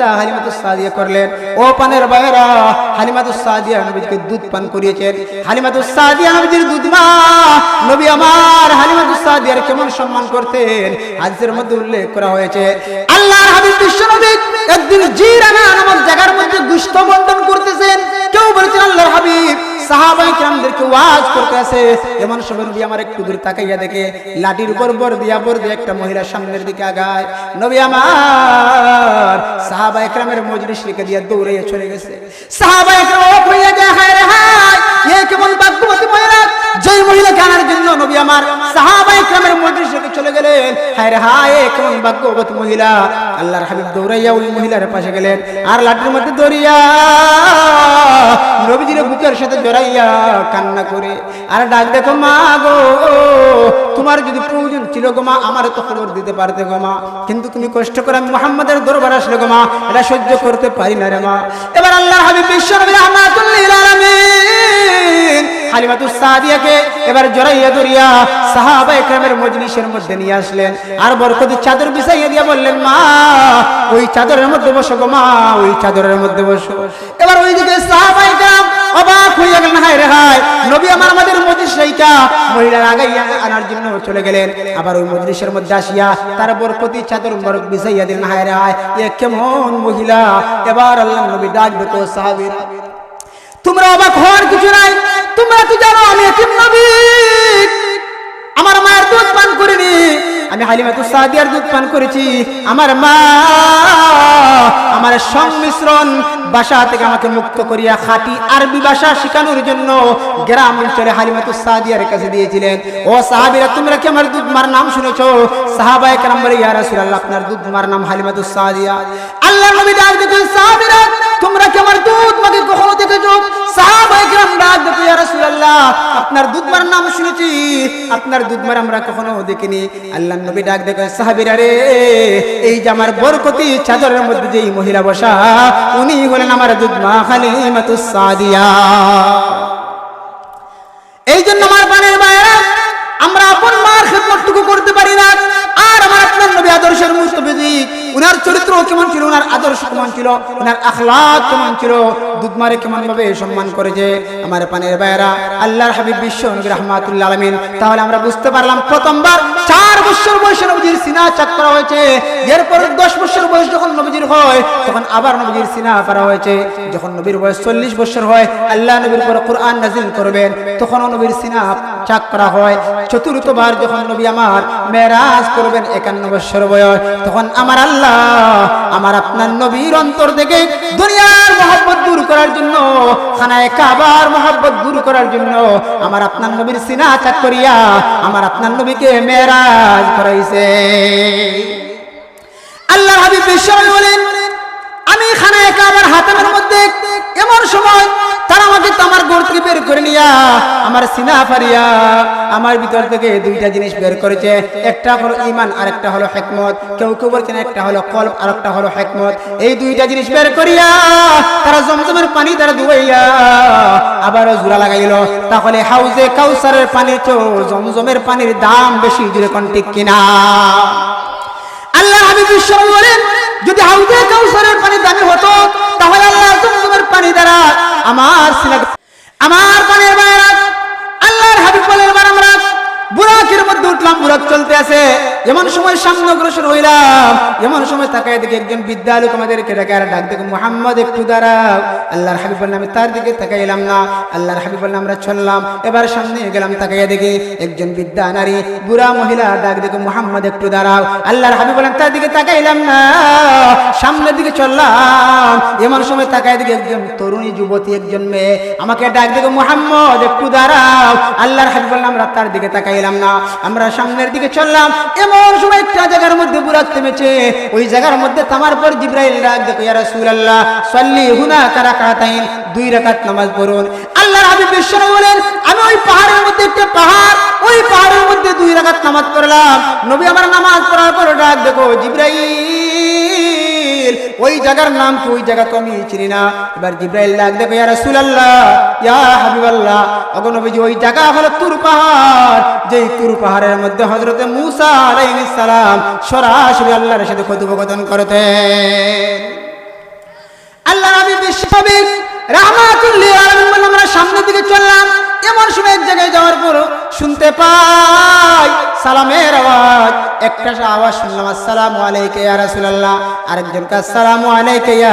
বিদ্যা হালিমাতুস সাদিয়া করলেন। ও পানের বাইরা হালিমাতুস সাদিয়া নবীকে দুধ পান করিয়েছেন। হালিমাতুস সাদিয়া নবীর দুধ মা, নবী আমার হালিমাতুস সাদিয়ার কেমন সম্মান করতেন, হাদিসের মধ্যে উল্লেখ করা হয়েছে, আল্লাহর হাবিব বিশ্ব নবী একদিন জিরানা নামক জায়গার মধ্যে গুস্ত বন্টন করতেছেন। কেউ বলেছেন, আল্লাহর হাবিব সাহাবাই কিরামদেরকে ওয়াজ করতে আছে। এমন সময় নবী আমার একটু দূরে তাকাইয়া দেখে, লাঠির উপর বর দিয়া বর দিয়ে একটা মহিলা সামনের দিকে আগায়, নবী আমার সাহাবাই একরামের মজলিস রেখে দিয়ে দৌড়াইয়া চলে গেছে। সাহাবা একরাম অবাক হইয়া যায়, হায় রে হায়, এ কেমন ভাগ্যবতী মহিলা, যেই মহিলা কানার জন্য নবী আমার সাহাবা কিরামের মজলিস রেখে চলে গেলেন। হায় হায়, কেমন ভাগ্যবতী মহিলা। আল্লাহর হাবিব দৌড়াইয়া ওই মহিলার পাশে গেলেন। আর লাঠির মধ্যে দৌড়িয়া নবীজির বুকের সাথে জড়াইয়া কান্না করে। আর ডাক দেখো, মা গো, তোমার যদি প্রয়োজন ছিল গো মা, আমার তো খবর দিতে পারতে গো মা। কিন্তু তুমি কষ্ট করে আমি মোহাম্মদের দরবার আসলে গো মা, এটা সহ্য করতে পারি না রে মা। এবার আল্লাহ হাবিব বিশ্ব নবী রহমাতুল লিল আলামিন আনার জন্য চলে গেলেন। আবার ওই মজলিসের মধ্যে আসিয়া তার বরকতি চাদর বরক বিছাইয়া দিলেন, হায় রে হায় কেমন মহিলা। এবার আল্লাহ নবী ডাক দেখো সাহাবীরা, তোমরা অবাক হওয়ার কিছু নাই। তোমরা তো জানো আমি এতিম নবী? আমার মায়ের দুধ পান করিনি। আমি হালিমাতু সাদিয়ার দুধ পান করেছি। আমার মা, আমার সংমিশ্রণ ভাষা থেকে আমাকে মুক্ত করিয়া খাঁটি আরবি ভাষা শেখানোর জন্য গ্রাম অঞ্চলে হালিমাতু সাদিয়ার কাছে দিয়েছিলেন। ও সাহাবীরা, তোমরা কি আমার দুধ মার নাম শুনেছো? সাহাবায়ে কেরাম বলে, ইয়া রাসূলুল্লাহ, আপনার দুধ মার নাম হালিমাতু সাদিয়া। আল্লাহ নবী ডাক দিতেন, সাহাবীরা, তোমরা কি আমার দুধ মাকে কখনো দেখেছ? সাহাবায়ে কেরাম ডাক দিতেন, ইয়া রাসূলুল্লাহ, আপনার দুধ মার নাম শুনেছি, আপনার দুধ মার আমরা কখনো দেখিনি। আল্লাহ নবী ডাক দেখে সাহাবীরা রে, এই যে আমার বরকতি চাদরের মধ্যে যেই মহিলা বসা, উনি হলেন আমার দুধ মা হালিমাতুস সাদিয়া। এই জন্য আমার পানের মায়েরা আমরা আপন মার খেদমতটুকু করতে পারি না, আর আমার আপনার নবী আদর্শের মুস্তফিজি উনার চরিত্র কেমন ছিল? উনার আদর্শ কেমন ছিল? উনার আখলাক কেমন ছিল? দুধমারে কেমন ভাবে সম্মান করেছে আমার পানের ভাইয়েরা, আল্লাহর হাবিব বিশ্ব নবী রহমাতুল্লাহ আলামিন। তাহলে আমরা বুঝতে পারলাম, প্রথমবার চার বছর বয়সে নবীজির সিনা চাক করা হয়েছে। এরপর দশ বছর বয়স যখন নবীজির হয়, তখন আবার নবীজির সিনা করা হয়েছে। যখন নবীর বয়স চল্লিশ বছর হয়, আল্লাহ নবীর পর কোরআন নাজিল করবেন। তখনও নবীর সিনা চাক করা হয়। চতুর্থবার যখন নবী আমার মেরাজ করবেন একান্ন বছর বয়স, তখন আমার আল্লাহ আমার আপনার নবীর অন্তর থেকে দুনিয়ার মহব্বত দূর করার জন্য, খানায় কাবার মহব্বত দূর করার জন্য আমার আপনার নবীর সিনা চাক করিয়া আমার আপনার নবীকে মেরাজ করাইছে। আল্লাহ হাবিব বিশ্বাস বলেন, আমি খানায় কাবার হাতামের মধ্যে এমন সময় তারা আমাকে আমার গোড় থেকে বের করে নিয়া আমার সিনা ফারিয়া আমার ভিতর থেকে দুইটা জিনিস বের করেছে। একটা হলো ইমান আর একটা হলো হেকমত। কেউ কেউ বলছেন একটা হলো কল্প আর একটা হলো হেকমত। এই দুইটা জিনিস বের করিয়া তারা জমজমের পানি তারা দুবাইয়া আবারও জোড়া লাগাইল। তাহলে হাউজে কাউসারের পানির চো জমজমের পানির দাম বেশি, জুড়ে কোন ঠিক কিনা? আল্লাহ হাবিব বিশ্ব বলেন, যদি হাউজে কাউসারের পানি দামি হতো, তাহলে আল্লাহ জমজমের পানি দ্বারা আমার সিনা আমার পানের বাইরা আল্লাহর হাবিব বলেন এবার আমরা বুরাকের মধ্যে উঠলাম বুরাক চলতে আছে। এমন সময় সামনে অগ্রসর হইলাম এমন সময় তাকায় দেখে একজন বিদ্যালয় আমাদেরকে ডেকে আর ডাক দেখে, মোহাম্মদ, একটু দাঁড়াও। আল্লাহর হাবিব বললাম আমি তার দিকে তাকাইলাম না। আল্লাহর হাবিব বললাম আমরা চললাম। এবার সামনে গেলাম, তাকাইয়া দেখি একজন বিদ্যা নারী, বুড়া মহিলা ডাক দেখে, মোহাম্মদ, একটু দাঁড়াও। আল্লাহর হাবিব বললাম তার দিকে তাকাইলাম না, সামনের দিকে চললাম। এমন সময় তাকায় দেখে একজন তরুণী যুবতী, একজন মেয়ে, আমাকে ডাক দেখে, মোহাম্মদ, একটু দাঁড়াও। আল্লাহর হাবিব বললাম আমরা তার দিকে তাকাইলাম না, আমরা সামনের দিকে চললাম। এমন সময় একটা জায়গার মধ্যে বুরাক থেমেছে ওই জায়গার মধ্যে তামার পর জিব্রাইল ডাক দেখো, ইয়া রাসূলুল্লাহ, সাল্লি হুনা কারাকাতাইন, দুই রাকাত নামাজ পড়ুন। আল্লাহর হাবিব বিশ্বনবী বলেন, আমি ওই পাহাড়ের মধ্যে একটা পাহাড়, ওই পাহাড়ের মধ্যে দুই রাকাত নামাজ পড়লাম। নবী আমার নামাজ পড়ার পর ডাক দেখো, জিব্রাইল জিব্রাইল, ওই জায়গার নাম কি? ওই জায়গা তো আমি চিনি না। এবার জিব্রাইল ডাক দেখো ইয়া রাসূলুল্লাহ, ইয়া হাবিবাল্লাহ। তখন নবীজি, ওই জায়গা হল তুর পাহাড়, যেই তুর পাহাড়ের মধ্যে হযরতে মূসা আলাইহিস সালাম সরাসরি আল্লাহর সাথে কথোপকথন করতেন। আল্লাহ নবী বিশ্ববিক রাহমাতুল আলামিন আমরা সামনের দিকে চললাম। এমন সময় এক জায়গায় যাওয়ার পর শুনতে পাই সালামের আওয়াজ। একটা আওয়াজ শুনলাম আসসালামু আলাইকা ইয়া রাসূলুল্লাহ। আরেকজন কা আসসালামু আলাইকা ইয়া